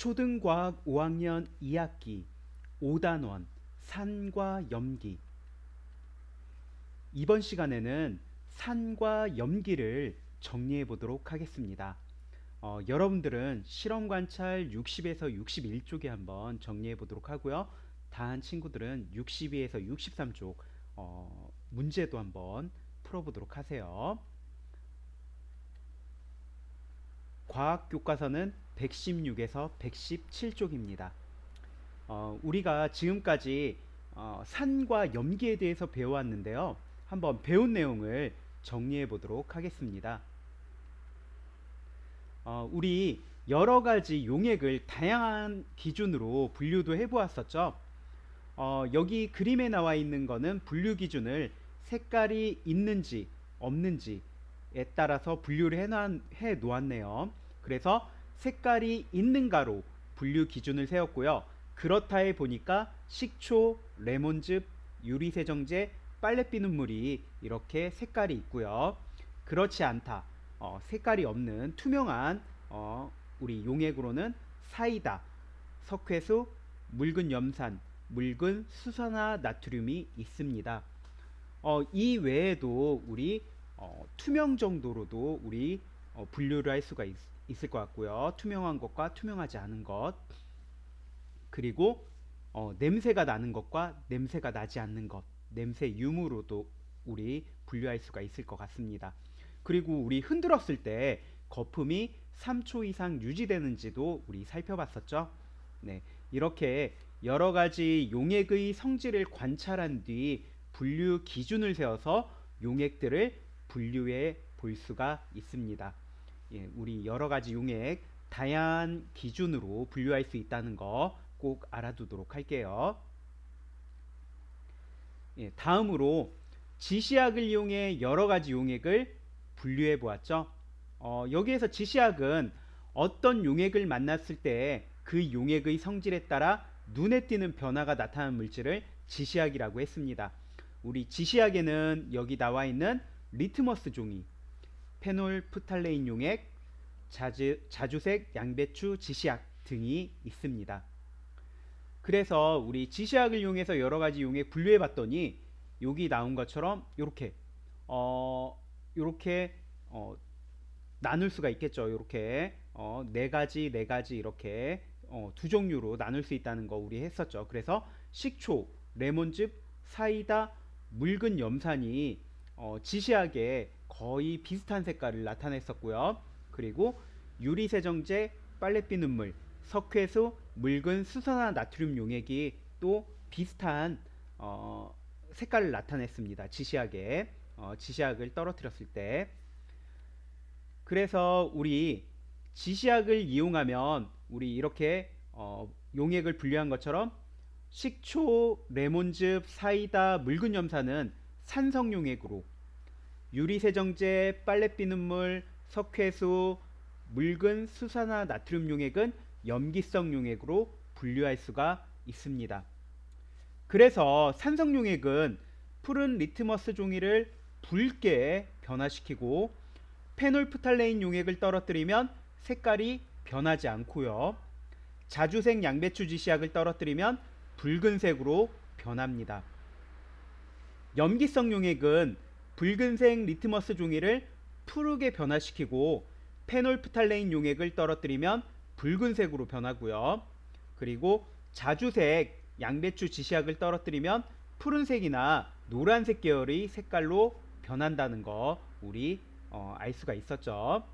초등과학 5학년 2학기 5단원 산과 염기 이번 시간에는 산과 염기를 정리해 보도록 하겠습니다. 어, 여러분들은 실험 관찰 60에서 61쪽에 한번 정리해 보도록 하고요. 다한 친구들은 62에서 63쪽 어, 문제도 한번 풀어보도록 하세요. 과학 교과서는 116에서 117쪽입니다. 어, 우리가 지금까지 어, 산과 염기에 대해서 배워왔는데요. 한번 배운 내용을 정리해 보도록 하겠습니다. 어, 우리 여러 가지 용액을 다양한 기준으로 분류도 해보았었죠. 어, 여기 그림에 나와 있는 거는 분류 기준을 색깔이 있는지 없는지에 따라서 분류를 해, 놓, 해 놓았네요. 그래서 색깔이 있는가로 분류 기준을 세웠고요. 그렇다해 보니까 식초, 레몬즙, 유리세정제, 빨래비 눈물이 이렇게 색깔이 있고요. 그렇지 않다. 어, 색깔이 없는 투명한 어, 우리 용액으로는 사이다, 석회수, 묽은 염산, 묽은 수산화 나트륨이 있습니다. 어, 이 외에도 우리 어, 투명 정도로도 우리 어, 분류를 할 수가 있, 있을 것 같고요. 투명한 것과 투명하지 않은 것 그리고 어, 냄새가 나는 것과 냄새가 나지 않는 것 냄새 유무로도 우리 분류할 수가 있을 것 같습니다. 그리고 우리 흔들었을 때 거품이 3초 이상 유지되는지도 우리 살펴봤었죠. 네, 이렇게 여러 가지 용액의 성질을 관찰한 뒤 분류 기준을 세워서 용액들을 분류해 볼 수가 있습니다. 예, 우리 여러 가지 용액 다양한 기준으로 분류할 수 있다는 거 꼭 알아두도록 할게요. 예, 다음으로 지시약을 이용해 여러 가지 용액을 분류해 보았죠. 어, 여기에서 지시약은 어떤 용액을 만났을 때 그 용액의 성질에 따라 눈에 띄는 변화가 나타나는 물질을 지시약이라고 했습니다. 우리 지시약에는 여기 나와 있는 리트머스 종이, 페놀프탈레인 용액, 자주, 자주색 양배추 지시약 등이 있습니다. 그래서 우리 지시약을 이용해서 여러 가지 용액 분류해 봤더니 여기 나온 것처럼 이렇게 어 이렇게 어 나눌 수가 있겠죠. 이렇게 어, 네 가지 네 가지 이렇게 어, 두 종류로 나눌 수 있다는 거 우리 했었죠. 그래서 식초, 레몬즙, 사이다, 묽은 염산이 어, 지시하게 거의 비슷한 색깔을 나타냈었고요. 그리고 유리세정제, 빨래비 눈물, 석회수, 묽은 수산화 나트륨 용액이 또 비슷한 어, 색깔을 나타냈습니다. 지시하게 어, 지시약을 떨어뜨렸을 때 그래서 우리 지시약을 이용하면 우리 이렇게 어, 용액을 분류한 것처럼 식초, 레몬즙, 사이다, 묽은 염산은 산성 용액으로 유리세정제, 빨래비 눈물, 석회수, 묽은 수산화 나트륨 용액은 염기성 용액으로 분류할 수가 있습니다. 그래서 산성 용액은 푸른 리트머스 종이를 붉게 변화시키고 페놀프탈레인 용액을 떨어뜨리면 색깔이 변하지 않고요. 자주색 양배추 지시약을 떨어뜨리면 붉은색으로 변합니다. 염기성 용액은 붉은색 리트머스 종이를 푸르게 변화시키고 페놀프탈레인 용액을 떨어뜨리면 붉은색으로 변하고요. 그리고 자주색 양배추 지시약을 떨어뜨리면 푸른색이나 노란색 계열의 색깔로 변한다는 거 우리 어, 알 수가 있었죠.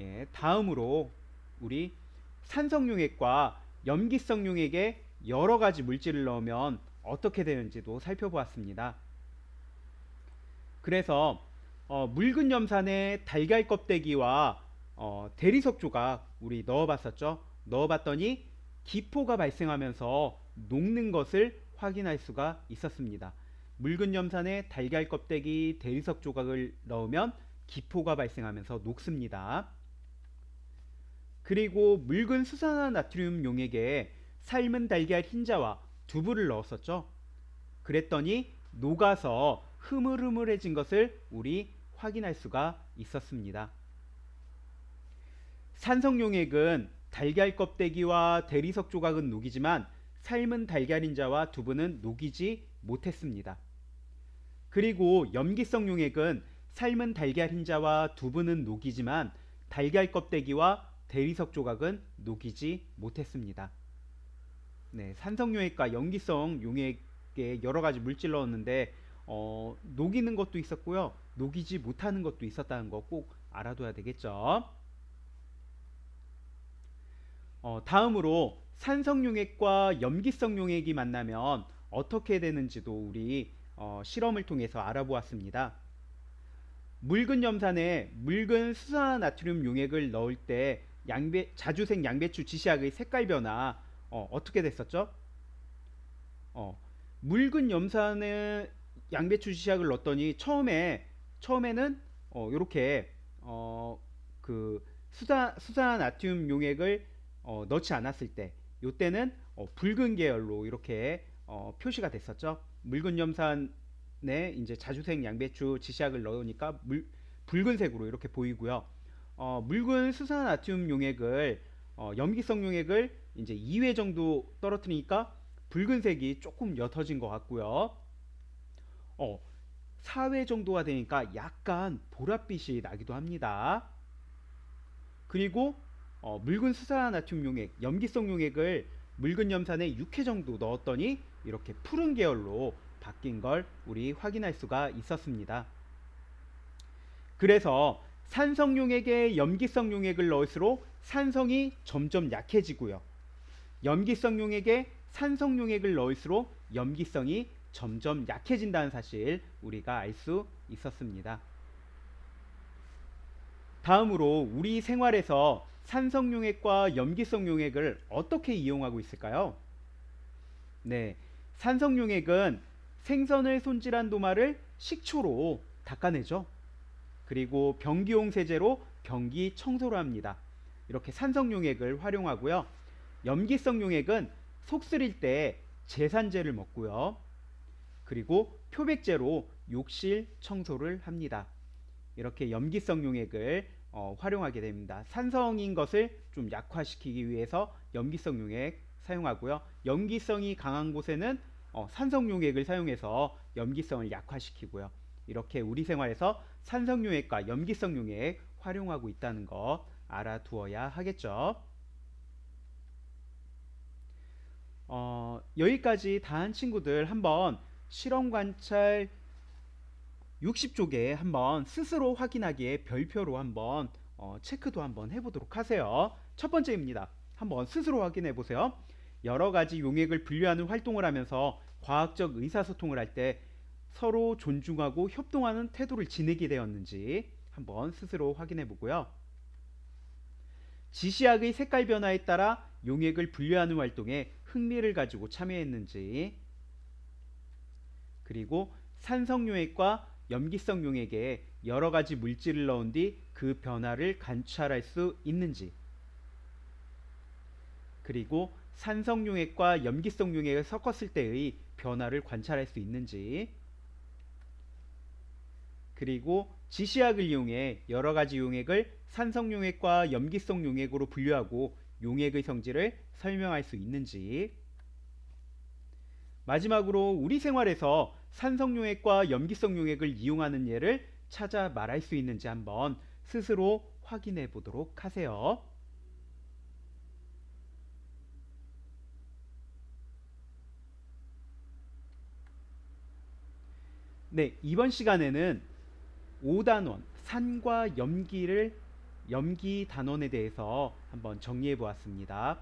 예, 다음으로 우리 산성용액과 염기성용액에 여러 가지 물질을 넣으면 어떻게 되는지도 살펴보았습니다. 그래서 어, 묽은 염산에 달걀 껍데기와 어, 대리석 조각 우리 넣어봤었죠. 넣어봤더니 기포가 발생하면서 녹는 것을 확인할 수가 있었습니다. 묽은 염산에 달걀 껍데기, 대리석 조각을 넣으면 기포가 발생하면서 녹습니다. 그리고 묽은 수산화 나트륨 용액에 삶은 달걀 흰자와 두부를 넣었었죠. 그랬더니 녹아서 흐물흐물해진 것을 우리 확인할 수가 있었습니다. 산성 용액은 달걀 껍데기와 대리석 조각은 녹이지만 삶은 달걀인 자와 두부는 녹이지 못했습니다. 그리고 염기성 용액은 삶은 달걀 흰자와 두부는 녹이지만 달걀 껍데기와 대리석 조각은 녹이지 못했습니다. 네, 산성 용액과 염기성 용액에 여러 가지 물질 넣었는데 어, 녹이는 것도 있었고요. 녹이지 못하는 것도 있었다는 거 꼭 알아둬야 되겠죠. 어, 다음으로 산성 용액과 염기성 용액이 만나면 어떻게 되는지도 우리 어, 실험을 통해서 알아보았습니다. 묽은 염산에 묽은 수산나트륨 용액을 넣을 때 양배, 자주색 양배추 지시약의 색깔 변화 어, 어떻게 됐었죠? 어, 묽은 염산에 양배추 지시약을 넣었더니 처음에 처음에는 어, 이렇게 어, 그 수산 수산 나트륨 용액을 어, 넣지 않았을 때 이때는 어, 붉은 계열로 이렇게 어, 표시가 됐었죠. 묽은 염산에 이제 자주색 양배추 지시약을 넣으니까 물, 붉은색으로 이렇게 보이고요. 어, 묽은 수산나트륨 용액을 어, 염기성 용액을 이제 2회 정도 떨어뜨리니까 붉은색이 조금 옅어진 것 같고요. 어, 4회 정도가 되니까 약간 보랏빛이 나기도 합니다. 그리고 어, 묽은 수산나트륨 용액, 염기성 용액을 묽은 염산에 6회 정도 넣었더니 이렇게 푸른 계열로 바뀐 걸 우리 확인할 수가 있었습니다. 그래서 산성 용액에 염기성 용액을 넣을수록 산성이 점점 약해지고요. 염기성 용액에 산성 용액을 넣을수록 염기성이 점점 약해진다는 사실 우리가 알 수 있었습니다. 다음으로 우리 생활에서 산성 용액과 염기성 용액을 어떻게 이용하고 있을까요? 네. 산성 용액은 생선을 손질한 도마를 식초로 닦아내죠. 그리고 변기용 세제로 변기 청소를 합니다. 이렇게 산성 용액을 활용하고요. 염기성 용액은 속 쓰릴 때 제산제를 먹고요. 그리고 표백제로 욕실 청소를 합니다. 이렇게 염기성 용액을 어, 활용하게 됩니다. 산성인 것을 좀 약화시키기 위해서 염기성 용액 사용하고요. 염기성이 강한 곳에는 어, 산성 용액을 사용해서 염기성을 약화시키고요. 이렇게 우리 생활에서 산성 용액과 염기성 용액 활용하고 있다는 거 알아두어야 하겠죠. 어, 여기까지 다 한 친구들 한번 실험 관찰 60쪽에 한번 스스로 확인하기에 별표로 한번 어, 체크도 한번 해보도록 하세요. 첫 번째입니다. 한번 스스로 확인해 보세요. 여러 가지 용액을 분류하는 활동을 하면서 과학적 의사소통을 할 때 서로 존중하고 협동하는 태도를 지니게 되었는지 한번 스스로 확인해 보고요. 지시약의 색깔 변화에 따라 용액을 분류하는 활동에 흥미를 가지고 참여했는지 그리고 산성용액과 염기성 용액에 여러 가지 물질을 넣은 뒤 그 변화를 관찰할 수 있는지. 그리고 산성 용액과 염기성 용액을 섞었을 때의 변화를 관찰할 수 있는지. 그리고 지시약을 이용해 여러 가지 용액을 산성 용액과 염기성 용액으로 분류하고 용액의 성질을 설명할 수 있는지 마지막으로 우리 생활에서 산성용액과 염기성 용액을 이용하는 예를 찾아 말할 수 있는지 한번 스스로 확인해 보도록 하세요. 네, 이번 시간에는 5단원 산과 염기를 염기 단원에 대해서 한번 정리해 보았습니다.